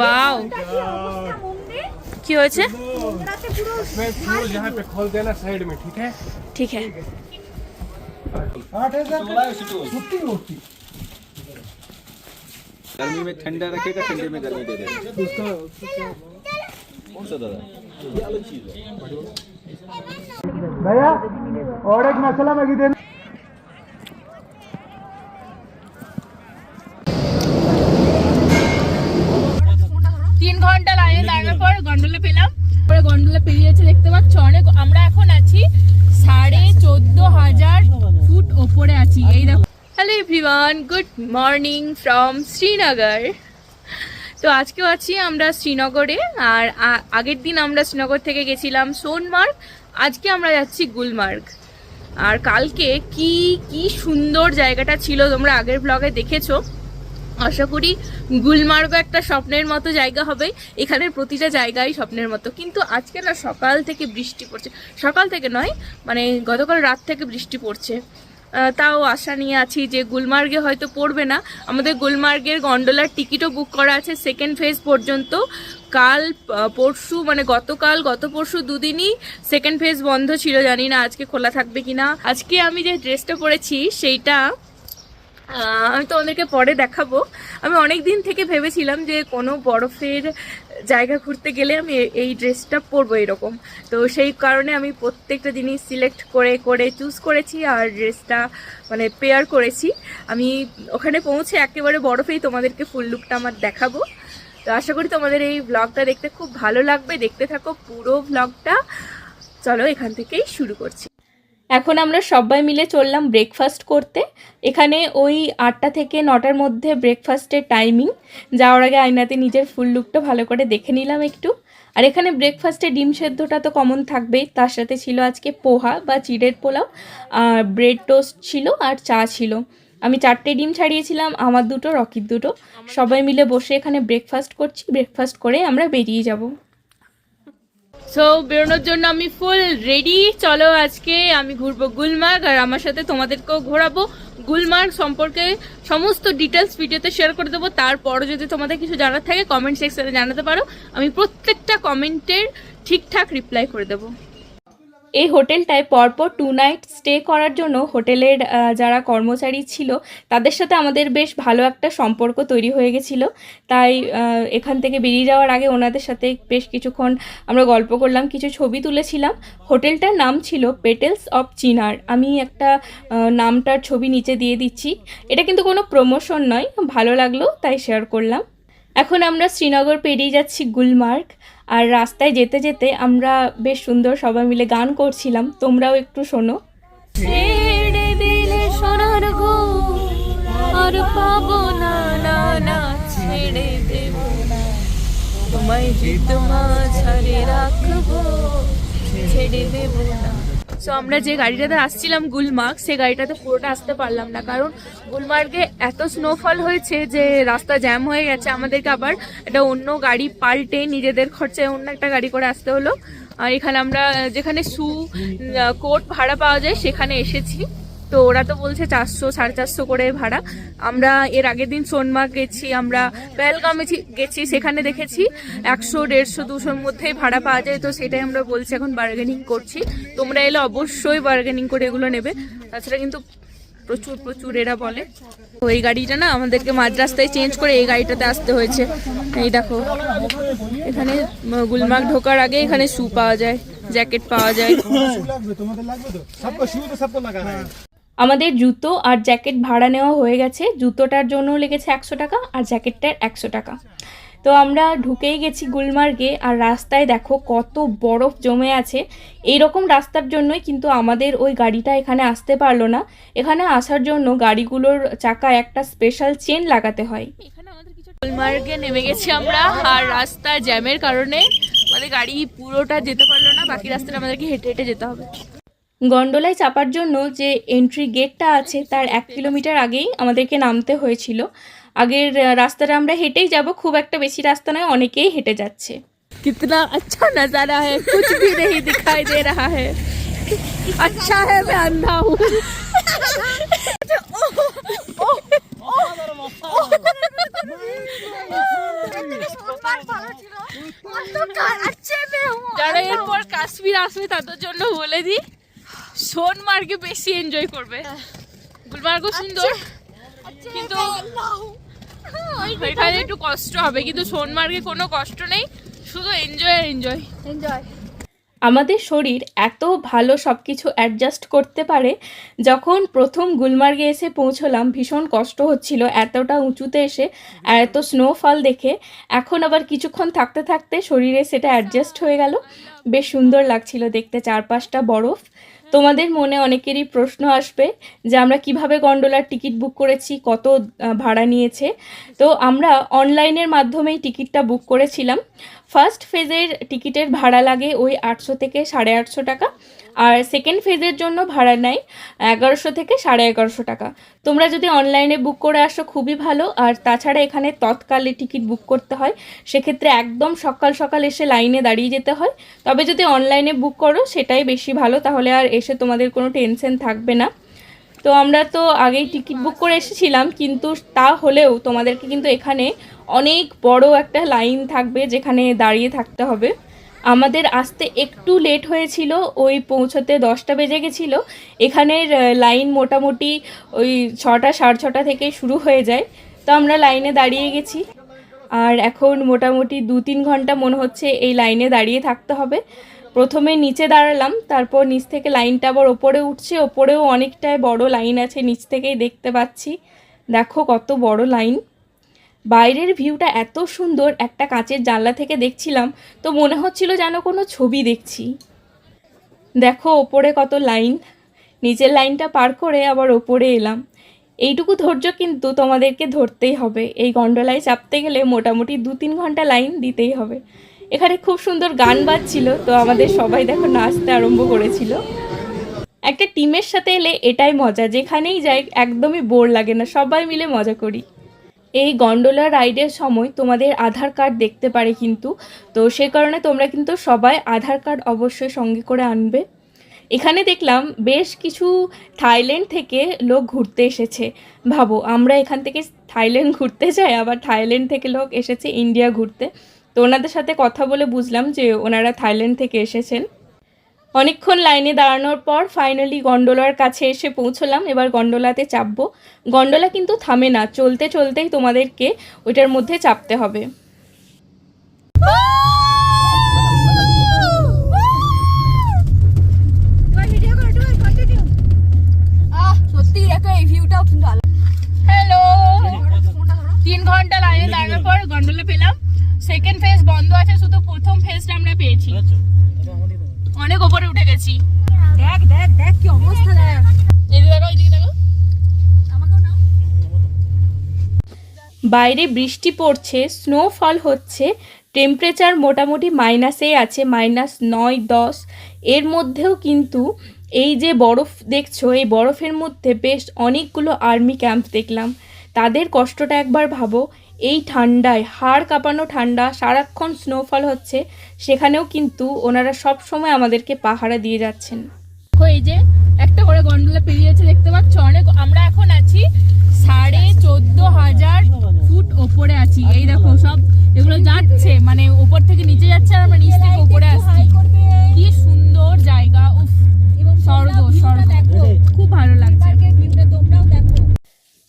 Wow কি হয়েছে मैं फ्यूल यहाँ पे खोल देना साइड में ठीक है ঠিক है गर्मी में ठंडा रखेगा ठंडे में गर्मी दे देगा कौन सा दादा ये अलग चीज है भैया और एक मसाला मैगी देना ঘণ্টা লাইনে দাঁড়ানোর পর গন্ডোলা পেলাম। পরে গন্ডোলা পেরিয়েছে দেখতে পাচ্ছ অনেক আমরা এখন আছি সাড়ে চোদ্দ হাজার ফুট ওপরে আছি। এই দেখো। Hello everyone good morning from Srinagar তো আজকেও আছি আমরা শ্রীনগরে আর আগের দিন আমরা শ্রীনগর থেকে গেছিলাম সোনমার্গ আজকে আমরা যাচ্ছি গুলমার্গ। আর কালকে কি কি সুন্দর জায়গাটা ছিল তোমরা আগের ব্লগে দেখেছ। আশা করি গুলমার্গও একটা স্বপ্নের মতো জায়গা হবে। এখানের প্রতিটা জায়গাই স্বপ্নের মতো। কিন্তু আজকে না সকাল থেকে বৃষ্টি পড়ছে। সকাল থেকে নয় মানে গতকাল রাত থেকে বৃষ্টি পড়ছে। তাও আশা নিয়ে আছি যে গুলমার্গে হয়তো পড়বে না। আমাদের গুলমার্গের গন্ডোলার টিকিটও বুক করা আছে সেকেন্ড ফেজ পর্যন্ত। কাল পরশু মানে গতকাল, গত পরশু দুদিনই সেকেন্ড ফেজ বন্ধ ছিল। জানি না আজকে খোলা থাকবে কিনা। আজকে আমি যে ড্রেসটা পরেছি, সেইটা আমি তোমাদেরকে পরে দেখাবো। আমি অনেক দিন থেকে ভেবেছিলাম যে কোনো বরফের জায়গা ঘুরতে গেলে আমি এই ড্রেসটা পরবো এরকম। তো সেই কারণে আমি প্রত্যেকটা জিনিস সিলেক্ট করে করে চুজ করেছি আর ড্রেসটা মানে পেয়ার করেছি। আমি ওখানে পৌঁছে একেবারে বরফেই তোমাদেরকে ফুল লুকটা আমার দেখাবো। তো আশা করি তোমাদের এই ব্লগটা দেখতে খুব ভালো লাগবে। দেখতে থাকো পুরো ব্লগটা চলো এখান থেকেই শুরু করছি। এখন আমরা সবাই মিলে চললাম ব্রেকফাস্ট করতে। এখানে ওই আটটা থেকে নটার মধ্যে ব্রেকফাস্টের টাইমিং যাওয়ার আগে আয়নাতে নিজের ফুল লুকটা ভালো করে দেখে নিলাম একটু। আর এখানে ব্রেকফাস্টে ডিম সেদ্ধটা তো কমন থাকবেই। তার সাথে ছিল আজকে পোহা বা চিড়ের পোলাও। আর ব্রেড টোস্ট ছিল আর চা ছিল। আমি চারটে ডিম ছাড়িয়েছিলাম আমার দুটো রকির দুটো। সবাই মিলে বসে এখানে ব্রেকফাস্ট করছি। ব্রেকফাস্ট করে আমরা বেরিয়ে যাব। সো বেরোনোর জন্য আমি ফুল রেডি চলো আজকে আমি ঘুরবো গুলমার্গ আর আমার সাথে তোমাদেরকেও ঘোরাবো। গুলমার্গ সম্পর্কে সমস্ত ডিটেলস ভিডিওতে শেয়ার করে দেবো। তারপরও যদি তোমাদের কিছু জানার থাকে কমেন্ট সেকশনে জানাতে পারো। আমি প্রত্যেকটা কমেন্টের ঠিকঠাক রিপ্লাই করে দেবো। এই হোটেলটায় পরপর টু নাইট স্টে করার জন্য হোটেলের যারা কর্মচারী ছিল, তাদের সাথে আমাদের বেশ ভালো একটা সম্পর্ক তৈরি হয়ে গেছিল। তাই এখান থেকে বেরিয়ে যাওয়ার আগে ওনাদের সাথে বেশ কিছুক্ষণ আমরা গল্প করলাম, কিছু ছবি তুলেছিলাম। হোটেলটার নাম ছিল পেটেলস অফ চিনার আমি একটা নামটার ছবি নিচে দিয়ে দিচ্ছি। এটা কিন্তু কোনো প্রমোশন নয়, ভালো লাগল, তাই শেয়ার করলাম। এখন আমরা শ্রীনগর পেরিয়ে যাচ্ছি গুলমার্গ। আর রাস্তায় যেতে যেতে আমরা বেশ সুন্দর সবাই মিলে গান করছিলাম। তোমরাও একটু শোনো। না ছেড়ে তোমায় যে তোমা ছাড়ে রাখব, ছেড়ে দেব না। সো আমরা যে গাড়িটাতে আসছিলাম গুলমার্গ, সে গাড়িটাতে পুরোটা আসতে পারলাম না। কারণ গুলমার্গে এত স্নোফল হয়েছে যে রাস্তা জ্যাম হয়ে গেছে। আমাদেরকে আবার একটা অন্য গাড়ি পাল্টে নিজেদের খরচায় অন্য একটা গাড়ি করে আসতে হলো। আর এখানে আমরা যেখানে সু কোট ভাড়া পাওয়া যায় সেখানে এসেছি। তো ওরা তো বলছে চারশো, সাড়ে চারশো করে ভাড়া। আমরা এর আগের দিন সোনমার্গ গেছি, আমরা পেহেলগামে গেছি, সেখানে দেখেছি একশো, দেড়শো, দুশোর মধ্যেই ভাড়া পাওয়া যায়। তো সেটাই আমরা বলছি, এখন বার্গেনিং করছি। তোমরা এলে অবশ্যই বার্গেনিং করে এগুলো নেবে। তাছাড়া কিন্তু প্রচুর প্রচুর এরা বলে। তো এই গাড়িটা না আমাদেরকে মাঝ রাস্তায় চেঞ্জ করে এই গাড়িটাতে আসতে হয়েছে। এই দেখো, এখানে গুলমার্গ ঢোকার আগে এখানে শু পাওয়া যায় জ্যাকেট পাওয়া যায়। আমাদের জুতো আর জ্যাকেট ভাড়া নেওয়া হয়ে গেছে। জুতোটার জন্য লেগেছে একশো টাকা আর জ্যাকেটটার একশো টাকা। তো আমরা ঢুকেই গেছি গুলমার্গে আর রাস্তায় দেখো কত বরফ জমে আছে। এই রকম রাস্তার জন্যই কিন্তু আমাদের ওই গাড়িটা এখানে আসতে পারল না। এখানে আসার জন্য গাড়িগুলোর চাকায় একটা স্পেশাল চেন লাগাতে হয়। গুলমার্গে নেমে গেছি আমরা আর রাস্তা জ্যামের কারণে আমাদের গাড়ি পুরোটা যেতে পারল না, বাকি রাস্তাটা আমাদেরকে হেঁটে হেঁটে যেতে হবে। গন্ডোলায় চাপার জন্য যে এন্ট্রি গেটটা আছে তার এক কিলোমিটার আগেই আমাদেরকে নামতে হয়েছিল আগের আহ, রাস্তাটা আমরা হেঁটেই যাব খুব একটা বেশি রাস্তা নয় অনেকেই হেঁটে যাচ্ছে कितना अच्छा नजारा है कुछ भी नहीं दिखाई दे रहा है अच्छा है मैं अंधा हूँ যারা এরপর কাশ্মীর আসবে তাদের জন্য বলে দিই সোনমার্গে বেশি এনজয় করবে। গুলমার্গও সুন্দর কিন্তু এখানে একটু কষ্ট হবে কিন্তু সোনমার্গে কোনো কষ্ট নেই শুধু এনজয় আর এনজয় এনজয় আমাদের শরীর এত ভালো সব কিছু অ্যাডজাস্ট করতে পারে যখন প্রথম গুলমার্গে এসে পৌঁছলাম ভীষণ কষ্ট হচ্ছিল এতটা উঁচুতে এসে আর এত স্নোফল দেখে। এখন আবার কিছুক্ষণ থাকতে থাকতে শরীরে সেটা অ্যাডজাস্ট হয়ে গেল। বেশ সুন্দর লাগছিল দেখতে চারপাশটা বরফ। তোমাদের মনে অনেকেরই প্রশ্ন আসবে যে আমরা কীভাবে গন্ডোলার টিকিট বুক করেছি, কত ভাড়া নিয়েছে। তো আমরা অনলাইনের মাধ্যমেই টিকিটটা বুক করেছিলাম। ফার্স্ট ফেজের টিকিটের ভাড়া লাগে ওই আটশো থেকে সাড়ে আটশো টাকা। আর সেকেন্ড ফেজের জন্য ভাড়া নেয় এগারোশো থেকে সাড়ে এগারোশো টাকা। তোমরা যদি অনলাইনে বুক করে আসো, খুবই ভালো। আর তাছাড়া এখানে তৎকালে টিকিট বুক করতে হয়। সেক্ষেত্রে একদম সকাল সকাল এসে লাইনে দাঁড়িয়ে যেতে হয়। তবে যদি অনলাইনে বুক করো, সেটাই বেশি ভালো। তাহলে আর এসে তোমাদের কোনো টেনশন থাকবে না। তো আমরা তো আগেই টিকিট বুক করে এসেছিলাম, কিন্তু তা হলেও তোমাদেরকে কিন্তু এখানে অনেক বড় একটা লাইন থাকবে যেখানে দাঁড়িয়ে থাকতে হবে। আমাদের আসতে একটু লেট হয়েছিল, ওই পৌঁছতে দশটা বেজে গেছিল। এখানের লাইন মোটামুটি ওই ছটা, সাড়ে ছটা থেকে শুরু হয়ে যায়। তো আমরা লাইনে দাঁড়িয়ে গেছি। আর এখন মোটামুটি দু তিন ঘণ্টা মনে হচ্ছে এই লাইনে দাঁড়িয়ে থাকতে হবে। প্রথমে নিচে দাঁড়ালাম, তারপর নিচ থেকে লাইনটা আবার ওপরে উঠছে। ওপরেও অনেকটাই বড় লাইন আছে, নিচ থেকেই দেখতে পাচ্ছি। দেখো কত বড় লাইন বাইরের ভিউটা এত সুন্দর, একটা কাঁচের জানলা থেকে দেখছিলাম, তো মনে হচ্ছিল যেন কোনো ছবি দেখছি। দেখো, ওপরে কত লাইন। নিচের লাইনটা পার করে আবার ওপরে এলাম। এইটুকু ধৈর্য কিন্তু তোমাদেরকে ধরতেই হবে। এই গন্ডোলায় চাপতে গেলে মোটামুটি দু তিন ঘণ্টা লাইন দিতেই হবে। এখানে খুব সুন্দর গান বাজছিল, তো আমাদের সবাই দেখো নাচতে আরম্ভ করেছিল। একটা টিমের সাথে এলে এটাই মজা, যেখানেই যাই একদমই বোর লাগে না, সবাই মিলে মজা করি। এই গন্ডোলা রাইডের সময় তোমাদের আধার কার্ড দেখতে পারে কিন্তু। তো সে কারণে তোমরা কিন্তু সবাই আধার কার্ড অবশ্যই সঙ্গে করে আনবে। এখানে দেখলাম বেশ কিছু থাইল্যান্ড থেকে লোক ঘুরতে এসেছে। ভাবো, আমরা এখান থেকে থাইল্যান্ড ঘুরতে যাই, আবার থাইল্যান্ড থেকে লোক এসেছে ইন্ডিয়া ঘুরতে। তো ওনাদের সাথে কথা বলে বুঝলাম যে ওনারা থাইল্যান্ড থেকে এসেছেন। অনেকক্ষণ লাইনে দাঁড়ানোর পর ফাইনালি গন্ডোলার কাছে এসে পৌঁছলাম। এবার গন্ডোলাতে চাপবো। গন্ডোলা কিন্তু থামে না। চলতে চলতেই তোমাদেরকে ওইটার মধ্যে চাপতে হবে। হ্যালো তিন ঘণ্টা লাইনে দাঁড়ানোর পর গন্ডোলা পেলাম। সেকেন্ড ফেজ বন্ধ আছে শুধু প্রথম ফেজটা আমরা পেয়েছি। গেছি। দেখ দেখ দেখ কি অবস্থা দেখ। এদিকে দেখো এদিকে দেখো। বাইরে বৃষ্টি পড়ছে স্নোফল হচ্ছে টেম্পারেচার মোটামুটি মাইনাসেই আছে মাইনাস নয় দশ। এর মধ্যেও কিন্তু এই যে বরফ দেখছ এই বরফের মধ্যে বেশ অনেকগুলো আর্মি ক্যাম্প দেখলাম। তাদের কষ্টটা একবার ভাবো এই ঠান্ডায়, হাড় কাঁপানো ঠান্ডা, সারাক্ষণ স্নোফল হচ্ছে, সেখানেও কিন্তু ওনারা সব সময় আমাদেরকে পাহারা দিয়ে যাচ্ছেন। এই যে একটা করে গন্ডোলা পেরিয়েছে দেখতে পাচ্ছ? অনেক, আমরা এখন আছি সাড়ে চোদ্দ হাজার ফুট ওপরে আছি। এই দেখো সব, এগুলো যাচ্ছে মানে উপর থেকে নিচে যাচ্ছে আর আমরা নিচ থেকে উপরে আসছি কি সুন্দর জায়গা উফ স্বর্গ স্বর্গ খুব ভালো লাগছে তোমরাও দেখো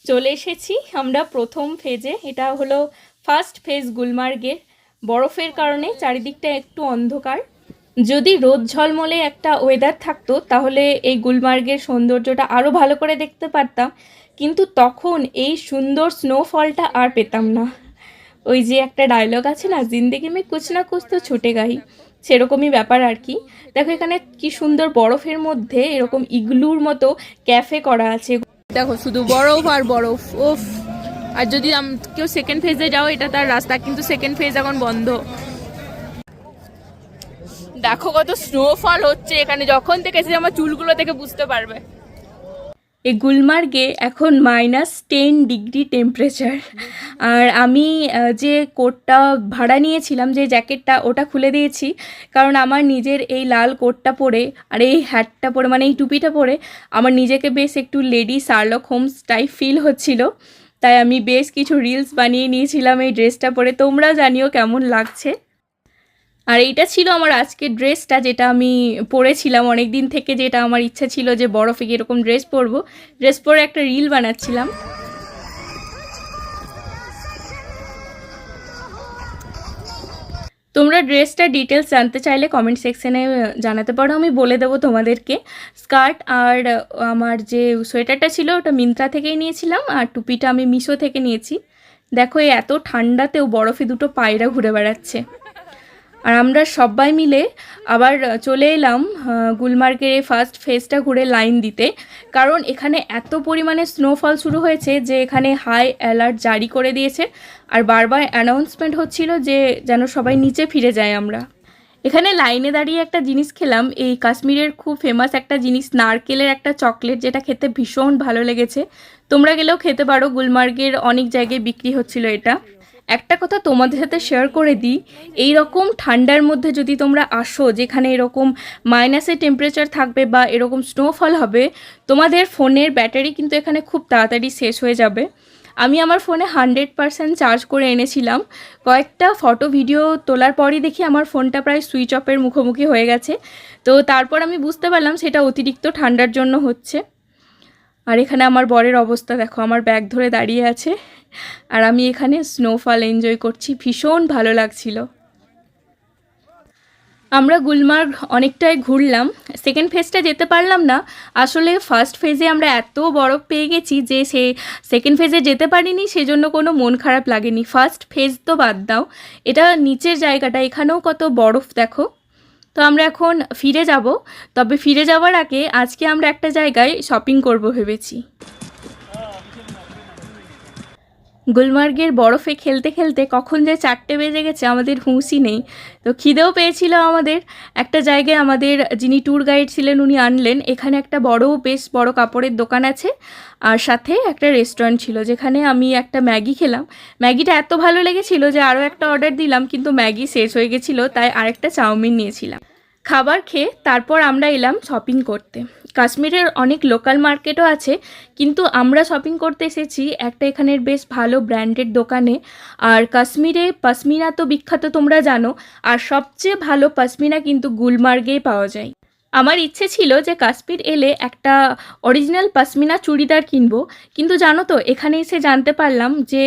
চলে এসেছি আমরা প্রথম ফেজে এটা হলো ফার্স্ট ফেজ গুলমার্গের। বরফের কারণে চারিদিকটা একটু অন্ধকার। যদি রোদ ঝলমলে একটা ওয়েদার থাকতো, তাহলে এই গুলমার্গের সৌন্দর্যটা আরও ভালো করে দেখতে পারতাম। কিন্তু তখন এই সুন্দর স্নোফলটা আর পেতাম না। ওই যে একটা ডায়লগ আছে না, জিন্দেগি মে কুছ না কুছ তো ছুটে গাই সেরকমই ব্যাপার আর কি। দেখো এখানে কি সুন্দর বরফের মধ্যে এরকম ইগলুর মতো ক্যাফে করা আছে দেখো, শুধু বরফ আর বরফ ওফ আর যদি কেউ সেকেন্ড ফেজে যাও, এটা তার রাস্তা, কিন্তু সেকেন্ড ফেজ এখন বন্ধ। দেখো কত স্নোফল হচ্ছে এখানে, যখন থেকে এসেছে, আমার চুলগুলো থেকে বুঝতে পারবে। এই গুলমার্গে এখন মাইনাস টেন ডিগ্রি টেম্পারেচার আর আমি যে কোটটা ভাড়া নিয়েছিলাম, যে জ্যাকেটটা ওটা খুলে দিয়েছি। কারণ আমার নিজের এই লাল কোটটা পরে আর এই হ্যাটটা পরে মানে এই টুপিটা পরে আমার নিজেকে বেশ একটু lady Sherlock Holmes type feel হচ্ছিল। তাই আমি বেশ কিছু রিলস বানিয়ে নিয়েছিলাম এই ড্রেসটা পরে। তোমরা জানিও কেমন লাগছে? আর এইটা ছিল আমার আজকের ড্রেসটা, যেটা আমি পরেছিলাম অনেক দিন থেকে, যেটা আমার ইচ্ছা ছিল যে বরফে এরকম ড্রেস পরবো। ড্রেস পরে একটা রিল বানাচ্ছিলাম। তোমরা ড্রেসটা ডিটেলস জানতে চাইলে কমেন্ট সেকশানে জানাতে পারো। আমি বলে দেবো তোমাদেরকে। স্কার্ট আর আমার যে সোয়েটারটা ছিল, ওটা মিন্ত্রা থেকেই নিয়েছিলাম, আর টুপিটা আমি মিশো থেকে নিয়েছি। দেখো এত ঠান্ডাতেও বরফে দুটো পায়রা ঘুরে বেড়াচ্ছে। আর আমরা সবাই মিলে আবার চলে এলাম গুলমার্গের এই ফার্স্ট ফেজটা ঘুরে লাইন দিতে। কারণ এখানে এত পরিমাণে স্নোফল শুরু হয়েছে যে এখানে হাই অ্যালার্ট জারি করে দিয়েছে। আর বারবার অ্যানাউন্সমেন্ট হচ্ছিল যে যেন সবাই নিচে ফিরে যায় আমরা। এখানে লাইনে দাঁড়িয়ে একটা জিনিস খেলাম। এই কাশ্মীরের খুব ফেমাস একটা জিনিস, নারকেলের একটা চকলেট যেটা খেতে ভীষণ ভালো লেগেছে। তোমরা গেলেও খেতে পারো, গুলমার্গের অনেক জায়গায় বিক্রি হচ্ছিল এটা। একটা কথা তোমাদের সাথে শেয়ার করে দিই এই রকম ঠান্ডার মধ্যে যদি তোমরা আসো, যেখানে এরকম মাইনাসের টেম্পারেচার থাকবে বা এরকম স্নোফল হবে, তোমাদের ফোনের ব্যাটারি কিন্তু এখানে খুব তাড়াতাড়ি শেষ হয়ে যাবে। আমি আমার ফোনে হান্ড্রেড পারসেন্ট চার্জ করে এনেছিলাম। কয়েকটা ফটো ভিডিও তোলার পরই দেখি আমার ফোনটা প্রায় সুইচ অফের মুখোমুখি হয়ে গেছে। তো তারপর আমি বুঝতে পারলাম সেটা অতিরিক্ত ঠান্ডার জন্য হচ্ছে। আর এখানে আমার বরের অবস্থা, দেখো, আমার ব্যাগ ধরে দাঁড়িয়ে আছে। আর আমি এখানে স্নোফল এনজয় করছি, ভীষণ ভালো লাগছিল। আমরা গুলমার্গ অনেকটাই ঘুরলাম। সেকেন্ড ফেজটা যেতে পারলাম না। আসলে ফার্স্ট ফেজে আমরা এত বরফ পেয়ে গেছি যে সে সেকেন্ড ফেজে যেতে পারিনি, সেজন্য কোনো মন খারাপ লাগেনি। ফার্স্ট ফেজ তো বাদ দাও। এটা নিচের জায়গাটা, এখানেও কত বরফ দেখো। তো আমরা এখন ফিরে যাব। তবে ফিরে যাওয়ার আগে আজকে আমরা একটা জায়গায় শপিং করব ভেবেছি। গুলমার্গের বরফে খেলতে খেলতে কখন যে চারটে বেজে গেছে, আমাদের হুঁশই নেই। তো খিদেও পেয়েছিল আমাদের। একটা জায়গায় আমাদের যিনি ট্যুর গাইড ছিলেন, উনি আনলেন। এখানে একটা বড় বেশ বড় কাপড়ের দোকান আছে আর সাথে একটা রেস্টুরেন্ট ছিল, যেখানে আমি একটা ম্যাগি খেলাম। ম্যাগিটা এত ভালো লেগেছিল যে আরও একটা অর্ডার দিলাম, কিন্তু ম্যাগি শেষ হয়ে গেছিল, তাই আরেকটা চাউমিন নিয়েছিলাম। খাবার খেয়ে তারপর আমরা এলাম শপিং করতে। কাশ্মীরের অনেক লোকাল মার্কেটও আছে, কিন্তু আমরা শপিং করতে এসেছি একটা এখানের বেশ ভালো ব্র্যান্ডেড দোকানে। আর কাশ্মীরে পশমিনা তো বিখ্যাত তোমরা জানো, আর সবচেয়ে ভালো পশমিনা কিন্তু গুলমার্গেই পাওয়া যায়। আমার ইচ্ছে ছিল যে কাশ্মীর এলে একটা অরিজিনাল পশমিনা চুড়িদার কিনবো, কিন্তু জানো তো, এখানে এসে জানতে পারলাম যে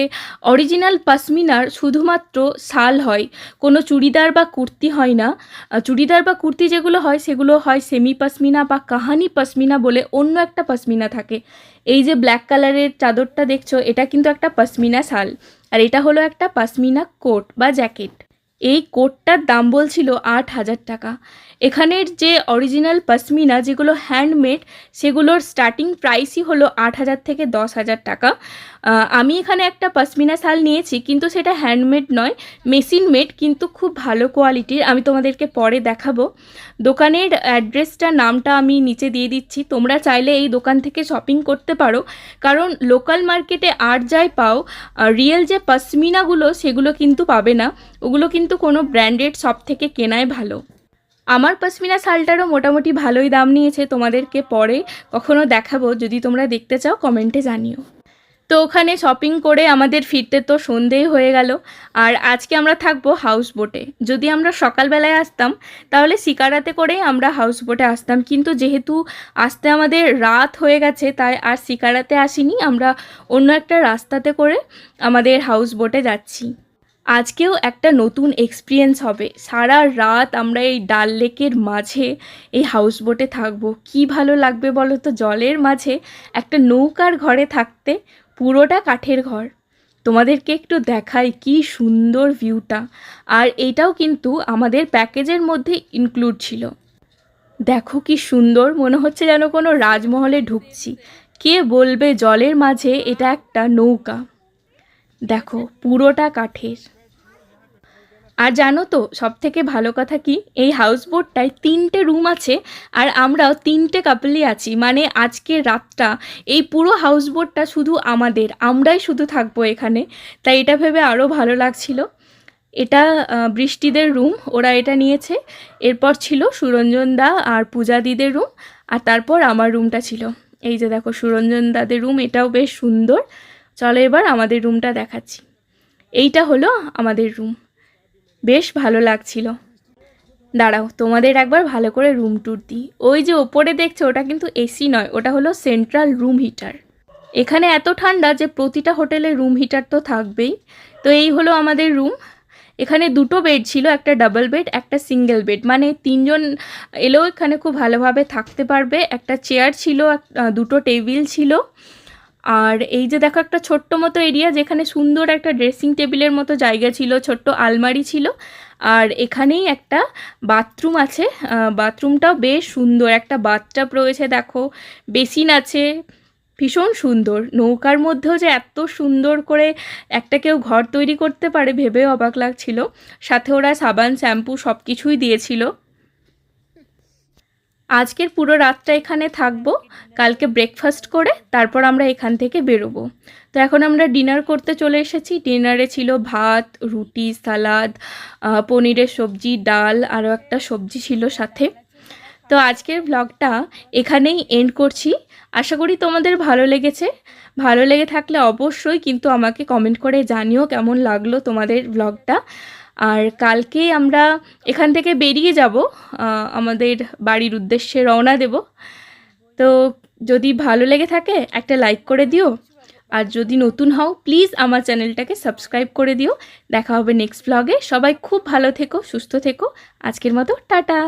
অরিজিনাল পশমিনার শুধুমাত্র শাল হয়, কোনো চুড়িদার বা কুর্তি হয় না। চুড়িদার বা কুর্তি যেগুলো হয়, সেগুলো হয় সেমি পশমিনা বা কাহানি পশমিনা বলে অন্য একটা পশমিনা থাকে। এই যে ব্ল্যাক কালারের চাদরটা দেখছ, এটা কিন্তু একটা পশমিনা শাল। আর এটা হলো একটা পশমিনা কোট বা জ্যাকেট। এই কোটটার দাম বলছিল আট হাজার টাকা। এখানের যে অরিজিনাল পাসমিনা যেগুলো হ্যান্ডমেড সেগুলোর স্টার্টিং প্রাইসই হলো আট হাজার থেকে দশ হাজার টাকা। আমি এখানে একটা পশমিনা শাল নিয়েছি, কিন্তু সেটা হ্যান্ডমেড নয় মেশিন মেড কিন্তু খুব ভালো কোয়ালিটির আমি তোমাদেরকে পরে দেখাবো। দোকানের অ্যাড্রেসটা নামটা আমি নিচে দিয়ে দিচ্ছি। তোমরা চাইলে এই দোকান থেকে শপিং করতে পারো। কারণ লোকাল মার্কেটে আর যাই পাও রিয়েল যে পশমিনাগুলো, সেগুলো কিন্তু পাবে না। ওগুলো কিন্তু কোনো ব্র্যান্ডেড শপ থেকে কেনাই ভালো। আমার পশমিনা শালটারও মোটামুটি ভালোই দাম নিয়েছে, তোমাদেরকে পরে কখনো দেখাবো। যদি তোমরা দেখতে চাও কমেন্টে জানিও। তো ওখানে শপিং করে আমাদের ফিরতে তো সন্ধেই হয়ে গেল। আর আজকে আমরা থাকব হাউস বোটে যদি আমরা সকালবেলায় আসতাম, তাহলে শিকারাতে করে আমরা হাউস বোটে আসতাম। কিন্তু যেহেতু আসতে আমাদের রাত হয়ে গেছে, তাই আর শিকারাতে আসিনি। আমরা অন্য একটা রাস্তাতে করে আমাদের হাউস বোটে যাচ্ছি। আজকেও একটা নতুন এক্সপিরিয়েন্স হবে। সারা রাত আমরা এই ডাল লেকের মাঝে এই হাউস বোটে থাকব। কি ভালো লাগবে বলো তো? জলের মাঝে একটা নৌকার ঘরে থাকতে পুরোটা কাঠের ঘর। তোমাদেরকে একটু দেখাই কি সুন্দর ভিউটা আর এটাও কিন্তু আমাদের প্যাকেজের মধ্যে ইনক্লুড ছিল। দেখো কি সুন্দর, মনে হচ্ছে যেন কোনো রাজমহলে ঢুকছি। কে বলবে জলের মাঝে এটা একটা নৌকা। দেখো পুরোটা কাঠের। আর জানো তো সব থেকে ভালো কথা কি? এই হাউস বোটটায় তিনটে রুম আছে আর আমরাও তিনটে কাপলই আছি। মানে আজকের রাতটা, এই পুরো হাউস বোটটা শুধু আমাদের, আমরাই শুধু থাকব এখানে। তাই এটা ভেবে আরও ভালো লাগছিল। এটা বৃষ্টিদের রুম ওরা এটা নিয়েছে। এরপর ছিল সুরঞ্জন দা আর পূজা দিদের রুম আর তারপর আমার রুমটা ছিল। এই যে দেখো, সুরঞ্জন দাদের রুম এটাও বেশ সুন্দর। চলো এবার আমাদের রুমটা দেখাচ্ছি। এইটা হলো আমাদের রুম বেশ ভালো লাগছিল। দাঁড়াও, তোমাদের একবার ভালো করে রুম ট্যুর দিই। ওই যে ওপরে দেখছ, ওটা কিন্তু এসি নয়, ওটা হলো সেন্ট্রাল রুম হিটার এখানে এত ঠান্ডা যে প্রতিটা হোটেলে রুম হিটার তো থাকবেই। তো এই হলো আমাদের রুম এখানে দুটো বেড ছিল, একটা ডাবল বেড একটা সিঙ্গেল বেড মানে তিনজন এলেও এখানে খুব ভালোভাবে থাকতে পারবে। একটা চেয়ার ছিল দুটো টেবিল ছিল। আর এই যে দেখো একটা ছোট্ট মতো এরিয়া যেখানে সুন্দর একটা ড্রেসিং টেবিলের মতো জায়গা ছিল, ছোট্ট আলমারি ছিল। আর এখানেই একটা বাথরুম আছে। বাথরুমটাও বেশ সুন্দর। একটা বাথটাব রয়েছে দেখো। বেসিন আছে। ভীষণ সুন্দর। নৌকার মধ্যেও যে এত সুন্দর করে একটা কেউ ঘর তৈরি করতে পারে, ভেবে অবাক লাগছিল। সাথে ওরা সাবান, শ্যাম্পু সব কিছুই দিয়েছিল। আজকের পুরো রাতটা এখানে থাকব। কালকে ব্রেকফাস্ট করে তারপর আমরা এখান থেকে বেরোবো। তো এখন আমরা ডিনার করতে চলে এসেছি। ডিনারে ছিল ভাত, রুটি, সালাদ পনিরের সবজি, ডাল, আরও একটা সবজি ছিল সাথে। তো আজকের ব্লগটা এখানেই এন্ড করছি। আশা করি তোমাদের ভালো লেগেছে। ভালো লেগে থাকলে অবশ্যই কিন্তু আমাকে কমেন্ট করে জানিও কেমন লাগল তোমাদের ব্লগটা আর কালকে আমরা এখান থেকে বেরিয়ে যাব আমাদের বাড়ির উদ্দেশ্যে রওনা দেব। তো যদি ভালো লেগে থাকে একটা লাইক করে দিও, আর যদি নতুন হও প্লিজ আমার চ্যানেলটাকে সাবস্ক্রাইব করে দিও। দেখা হবে নেক্সট ব্লগে। সবাই খুব ভালো থেকো, সুস্থ থেকো। আজকের মতো টাটা।